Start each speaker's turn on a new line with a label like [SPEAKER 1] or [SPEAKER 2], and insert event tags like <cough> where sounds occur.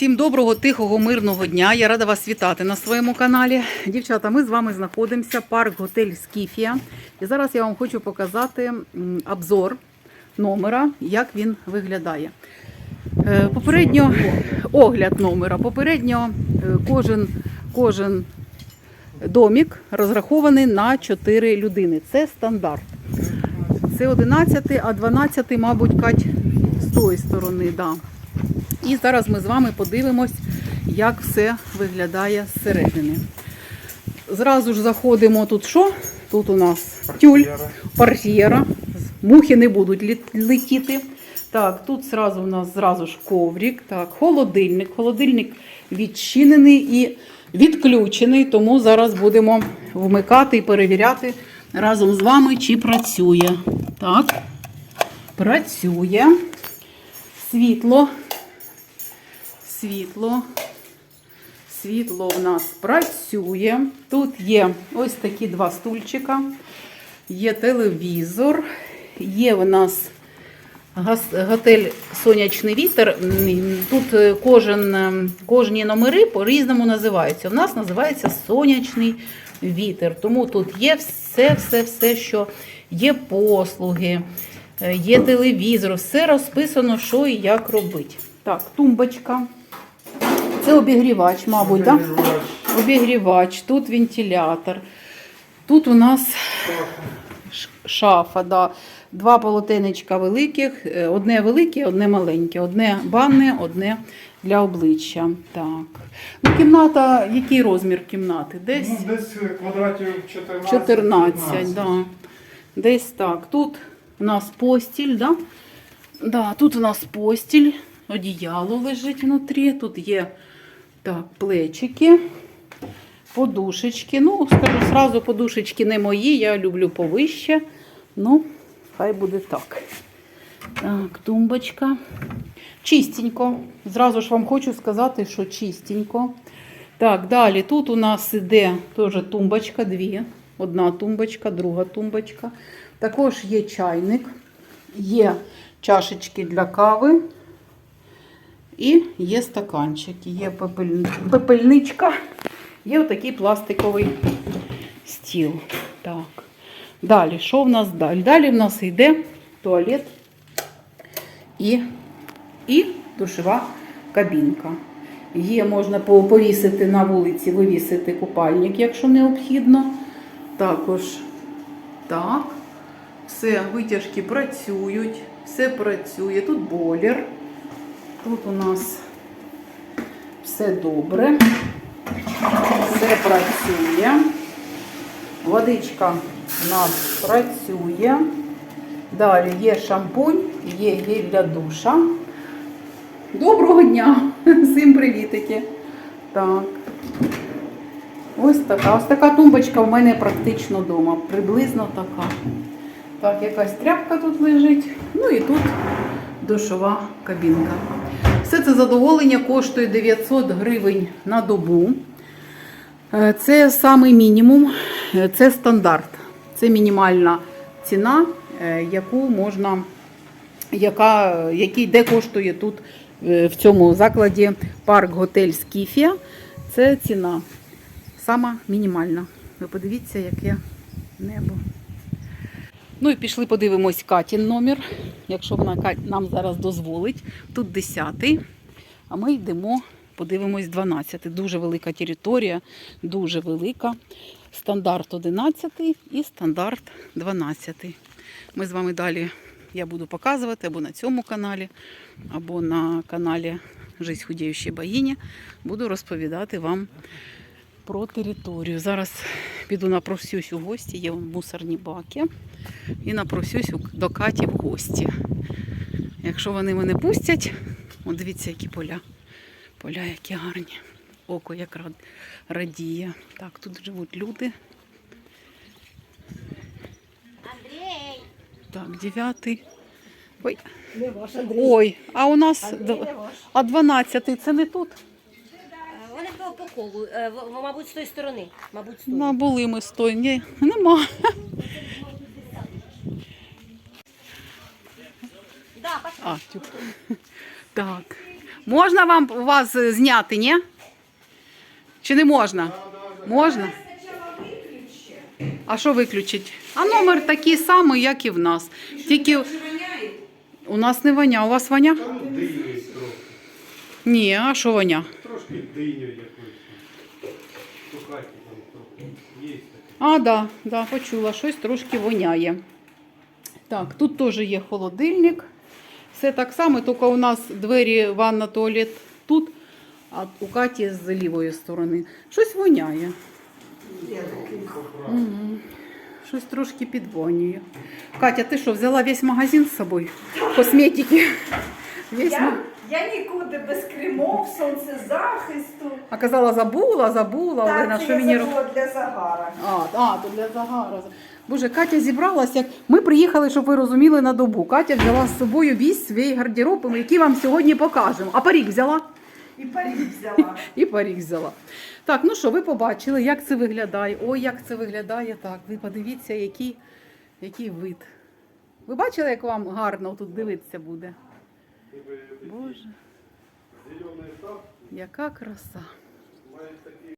[SPEAKER 1] Всім доброго, тихого, мирного дня. Я рада вас вітати на своєму каналі. Дівчата, ми з вами знаходимося парк готель Скіфія. І зараз я вам хочу показати обзор номера, як він виглядає. Е, Попередньо огляд номера. Попередньо е, кожен, кожен домік розрахований на 4 людини. Це стандарт. Це 11, а 12, мабуть, Кать, з тої сторони. Да. І зараз ми з вами подивимось, як все виглядає зсередини. Зразу ж заходимо тут що? Тут у нас тюль, портьєра. Мухи не будуть летіти. Так, тут зразу у нас зразу ж коврик. Так, холодильник. Холодильник відчинений і відключений, тому зараз будемо вмикати і перевіряти разом з вами, чи працює. Так, працює. Світло світло. Світло в нас працює. Тут є ось такі два стульчика, є телевізор, є в нас готель Сонячний вітер. Тут е, кожен, е, кожні номери по-різному називаються. У нас називається Сонячний вітер. Тому тут є все, все, все, що є послуги, е, є телевізор, все розписано, що і як робити. Так, тумбочка. Це обігрівач, мабуть, так? Да? Обігрівач, тут вентилятор. Тут у нас шафа, да. два полотенечка великих, е, одне велике, одне маленьке, одне банне, одне для обличчя. Так. Ну, кімната, який розмір кімнати? Десь
[SPEAKER 2] Ну, десь квадратів 14.
[SPEAKER 1] 14, да. Десь так. Тут у нас постіль, да? Да, тут у нас постіль, одіяло лежить внутрі, тут є так, плечики, подушечки. Ну, скажу сразу, подушечки не мої, я люблю повище. Ну, хай буде так. Так, тумбочка. Чистенько. Зразу ж вам хочу сказати, що чистенько. Так, далі тут у нас іде теж тумбочка, дві. Одна тумбочка, друга тумбочка. Також є чайник, є чашечки для кави і є стаканчики, є пепель- пепельничка, є отакий пластиковий стіл. Так. Далі, що в нас далі? Далі в нас йде туалет і, і душова кабінка. Є, можна повісити на вулиці, вивісити купальник, якщо необхідно. Також так. Все, витяжки працюють, все працює. Тут бойлер. Тут у нас все добре. Все працює. Водичка у нас працює. Далі є шампунь, є гель для душа. Доброго дня! Всім привітики! Так. Ось така. Ось така тумбочка в мене практично вдома. Приблизно така. Так, якась тряпка тут лежить. Ну і тут душова кабінка. Все це задоволення коштує 900 гривень на добу. Е, Це самий мінімум, е, це стандарт. Це мінімальна ціна, е, яку можна, яка, який, де коштує тут в цьому закладі парк готель Скіфія. Це ціна сама мінімальна. Ви подивіться, яке небо. Ну і пішли подивимось Катін номер, якщо вона нам зараз дозволить. Тут 10-й, а ми йдемо, подивимось 12. Дуже велика територія, дуже велика. Стандарт 11 і стандарт 12. Ми з вами далі я буду показувати або на цьому каналі, або на каналі Жизнь худіючої богині. Буду розповідати вам про територію. Зараз піду напросюсь у гості, є мусорні баки. І напросюсь у- до Каті в гості. Якщо вони мене пустять, от дивіться, які поля. Поля, які гарні. Око як радіє. Так, тут живуть люди.
[SPEAKER 3] Андрій!
[SPEAKER 1] Так, дев'ятий. Ой, ой, а у нас а 12 це не тут.
[SPEAKER 3] Вони по, колу, е, в- в- мабуть, з тої сторони. Мабуть, з тої.
[SPEAKER 1] На були ми стой. Ні, нема.
[SPEAKER 3] Да, пошли.
[SPEAKER 1] А, тюк. Так. Можна вам вас е, зняти, ні? Чи не можна? Можна? А що виключить? А номер такий самий, як і в нас. Тільки у нас не воня, у вас воня?
[SPEAKER 2] Там диню трохи.
[SPEAKER 1] Ні, а що воня?
[SPEAKER 2] Трошки диню якоюсь. У хаті там трохи. Є таке.
[SPEAKER 1] А, да, да, почула, щось трошки воняє. Так, тут теж є холодильник. Все так само, тільки у нас двері ванна, туалет тут, а у Каті з лівої сторони. Щось воняє. Угу. Щось трошки підвонює. Катя, ти що, взяла весь магазин з собою? Косметики. Весь
[SPEAKER 4] Я, я нікуди без кремов, сонцезахисту.
[SPEAKER 1] А казала, забула, забула, Олена,
[SPEAKER 4] Так, це
[SPEAKER 1] що
[SPEAKER 4] я
[SPEAKER 1] мені робити?
[SPEAKER 4] забула для загара.
[SPEAKER 1] А, а, то для загара. Боже, Катя зібралася. як- Ми приїхали, щоб ви розуміли, на добу. Катя взяла з собою весь свій гардероб, який вам сьогодні покажемо. А парік взяла?
[SPEAKER 4] І парік взяла. <laughs>
[SPEAKER 1] І парік взяла. Так, ну що, ви побачили, як це виглядає. Ой, як це виглядає так. Ви подивіться, який, який вид. Ви бачили, як вам гарно тут дивитися буде? Боже, яка краса.